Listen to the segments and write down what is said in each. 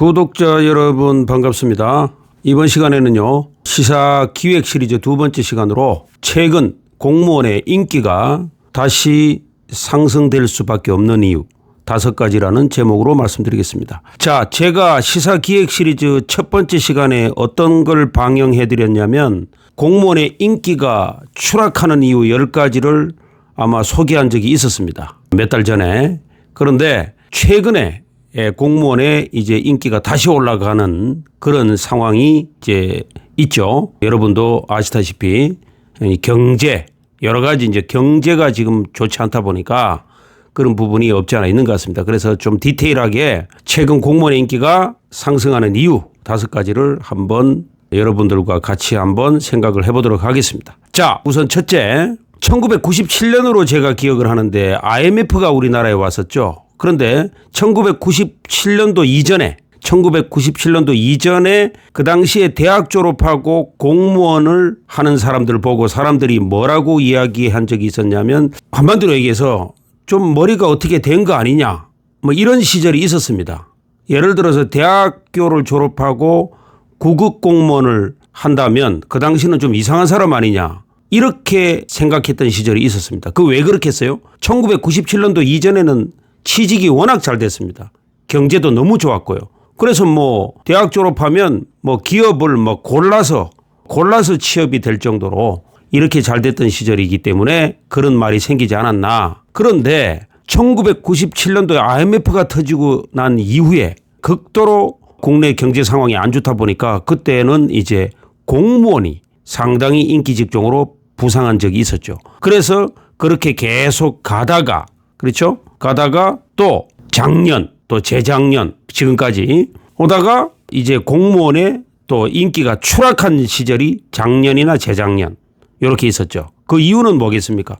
구독자 여러분 반갑습니다. 이번 시간에는요 시사 기획 시리즈 두 번째 시간으로 최근 공무원의 인기가 다시 상승될 수밖에 없는 이유 다섯 가지라는 제목으로 말씀드리겠습니다. 자, 제가 시사 기획 시리즈 첫 번째 시간에 어떤 걸 방영해 드렸냐면 공무원의 인기가 추락하는 이유 10가지를 아마 소개한 적이 있었습니다. 몇 달 전에. 그런데 최근에 예, 공무원의 이제 인기가 다시 올라가는 그런 상황이 이제 있죠. 여러분도 아시다시피 이 경제 여러 가지 이제 경제가 지금 좋지 않다 보니까 그런 부분이 없지 않아 있는 것 같습니다. 그래서 좀 디테일하게 최근 공무원의 인기가 상승하는 이유 다섯 가지를 한번 여러분들과 같이 한번 생각을 해보도록 하겠습니다. 자, 우선 첫째, 1997년으로 제가 기억을 하는데 IMF가 우리나라에 왔었죠. 그런데 1997년도 이전에 1997년도 이전에 그 당시에 대학 졸업하고 공무원을 하는 사람들 보고 사람들이 뭐라고 이야기한 적이 있었냐면 한마디로 얘기해서 좀 머리가 어떻게 된 거 아니냐 뭐 이런 시절이 있었습니다. 예를 들어서 대학교를 졸업하고 구급 공무원을 한다면 그 당시는 좀 이상한 사람 아니냐 이렇게 생각했던 시절이 있었습니다. 그 왜 그렇게 했어요? 1997년도 이전에는 취직이 워낙 잘 됐습니다. 경제도 너무 좋았고요. 그래서 뭐 대학 졸업하면 뭐 기업을 뭐 골라서 골라서 취업이 될 정도로 이렇게 잘 됐던 시절이기 때문에 그런 말이 생기지 않았나. 그런데 1997년도에 IMF가 터지고 난 이후에 극도로 국내 경제 상황이 안 좋다 보니까 그때는 이제 공무원이 상당히 인기 직종으로 부상한 적이 있었죠. 그래서 그렇게 계속 가다가 그렇죠? 가다가 또 작년 또 재작년 지금까지 오다가 이제 공무원의 또 인기가 추락한 시절이 작년이나 재작년 이렇게 있었죠. 그 이유는 뭐겠습니까?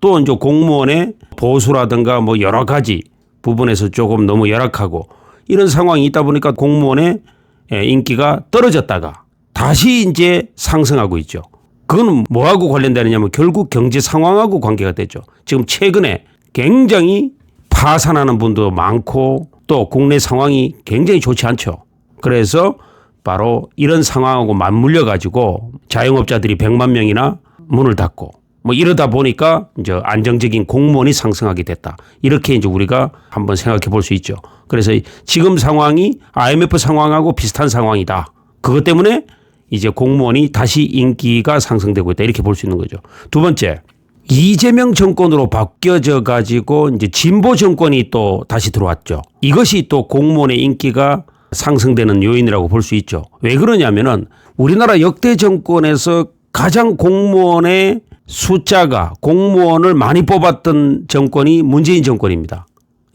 또 이제 공무원의 보수라든가 뭐 여러 가지 부분에서 조금 너무 열악하고 이런 상황이 있다 보니까 공무원의 인기가 떨어졌다가 다시 이제 상승하고 있죠. 그건 뭐하고 관련되느냐면 결국 경제 상황하고 관계가 되죠. 지금 최근에 굉장히 파산하는 분도 많고 또 국내 상황이 굉장히 좋지 않죠. 그래서 바로 이런 상황하고 맞물려 가지고 자영업자들이 100만 명이나 문을 닫고 뭐 이러다 보니까 이제 안정적인 공무원이 상승하게 됐다. 이렇게 이제 우리가 한번 생각해 볼 수 있죠. 그래서 지금 상황이 IMF 상황하고 비슷한 상황이다. 그것 때문에 이제 공무원이 다시 인기가 상승되고 있다. 이렇게 볼 수 있는 거죠. 두 번째. 이재명 정권으로 바뀌어져 가지고 이제 진보 정권이 또 다시 들어왔죠. 이것이 또 공무원의 인기가 상승되는 요인이라고 볼 수 있죠. 왜 그러냐면은 우리나라 역대 정권에서 가장 공무원의 숫자가 공무원을 많이 뽑았던 정권이 문재인 정권입니다.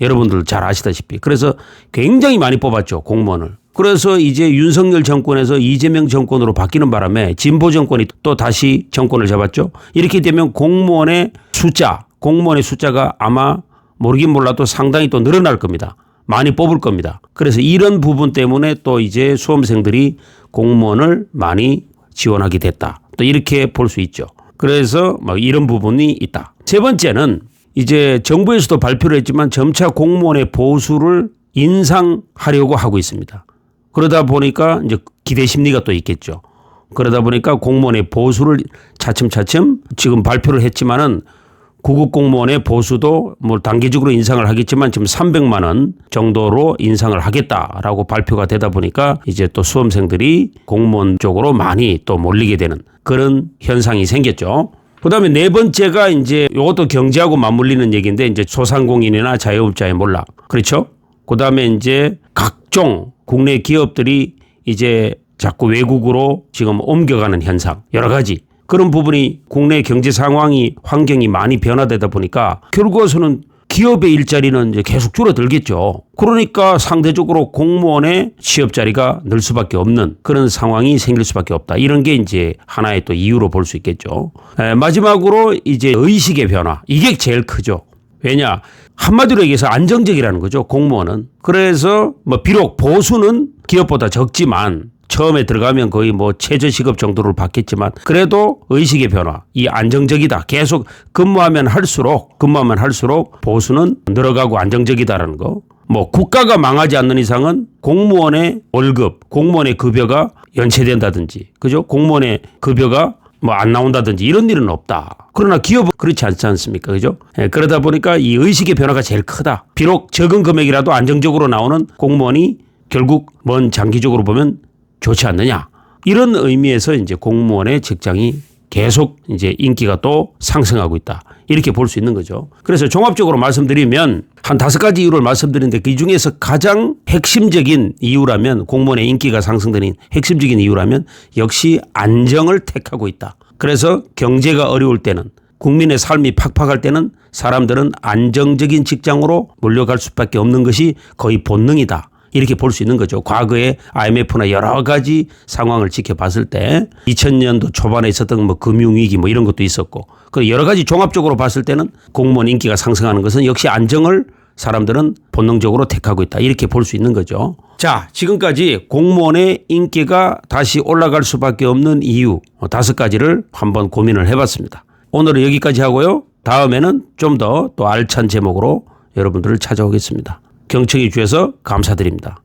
여러분들 잘 아시다시피. 그래서 굉장히 많이 뽑았죠. 공무원을. 그래서 이제 윤석열 정권에서 이재명 정권으로 바뀌는 바람에 진보 정권이 또 다시 정권을 잡았죠. 이렇게 되면 공무원의 숫자, 공무원의 숫자가 아마 모르긴 몰라도 상당히 또 늘어날 겁니다. 많이 뽑을 겁니다. 그래서 이런 부분 때문에 또 이제 수험생들이 공무원을 많이 지원하게 됐다. 또 이렇게 볼 수 있죠. 그래서 뭐 이런 부분이 있다. 세 번째는 이제 정부에서도 발표를 했지만 점차 공무원의 보수를 인상하려고 하고 있습니다. 그러다 보니까 이제 기대 심리가 또 있겠죠. 그러다 보니까 공무원의 보수를 차츰차츰 지금 발표를 했지만은 구급 공무원의 보수도 뭐 단계적으로 인상을 하겠지만 지금 300만 원 정도로 인상을 하겠다라고 발표가 되다 보니까 이제 또 수험생들이 공무원 쪽으로 많이 또 몰리게 되는 그런 현상이 생겼죠. 그다음에 네 번째가 이제 이것도 경제하고 맞물리는 얘기인데 이제 소상공인이나 자영업자의 몰락 그렇죠. 그 다음에 이제 각종 국내 기업들이 이제 자꾸 외국으로 지금 옮겨가는 현상 여러 가지 그런 부분이 국내 경제 상황이 환경이 많이 변화되다 보니까 결국에서는 기업의 일자리는 이제 계속 줄어들겠죠. 그러니까 상대적으로 공무원의 취업 자리가 늘 수밖에 없는 그런 상황이 생길 수밖에 없다. 이런 게 이제 하나의 또 이유로 볼 수 있겠죠. 에, 마지막으로 이제 의식의 변화. 이게 제일 크죠. 왜냐? 한마디로 얘기해서 안정적이라는 거죠. 공무원은. 그래서 뭐 비록 보수는 기업보다 적지만 처음에 들어가면 거의 뭐 최저 시급 정도를 받겠지만 그래도 의식의 변화, 이 안정적이다. 계속 근무하면 할수록 근무하면 할수록 보수는 늘어가고 안정적이다라는 거. 뭐 국가가 망하지 않는 이상은 공무원의 월급, 공무원의 급여가 연체된다든지, 그죠? 공무원의 급여가 뭐 안 나온다든지 이런 일은 없다. 그러나 기업은 그렇지 않지 않습니까? 그죠? 예, 그러다 보니까 이 의식의 변화가 제일 크다. 비록 적은 금액이라도 안정적으로 나오는 공무원이 결국 먼 장기적으로 보면 좋지 않느냐. 이런 의미에서 이제 공무원의 직장이 계속 이제 인기가 또 상승하고 있다. 이렇게 볼 수 있는 거죠. 그래서 종합적으로 말씀드리면 한 다섯 가지 이유를 말씀드리는데 그 중에서 가장 핵심적인 이유라면 공무원의 인기가 상승되는 핵심적인 이유라면 역시 안정을 택하고 있다. 그래서 경제가 어려울 때는 국민의 삶이 팍팍할 때는 사람들은 안정적인 직장으로 몰려갈 수밖에 없는 것이 거의 본능이다. 이렇게 볼 수 있는 거죠. 과거에 IMF나 여러 가지 상황을 지켜봤을 때 2000년도 초반에 있었던 뭐 금융위기 뭐 이런 것도 있었고 그 여러 가지 종합적으로 봤을 때는 공무원 인기가 상승하는 것은 역시 안정을 사람들은 본능적으로 택하고 있다. 이렇게 볼 수 있는 거죠. 자, 지금까지 공무원의 인기가 다시 올라갈 수밖에 없는 이유 다섯 가지를 한번 고민을 해봤습니다. 오늘은 여기까지 하고요. 다음에는 좀 더 또 알찬 제목으로 여러분들을 찾아오겠습니다. 경청해 주셔서 감사드립니다.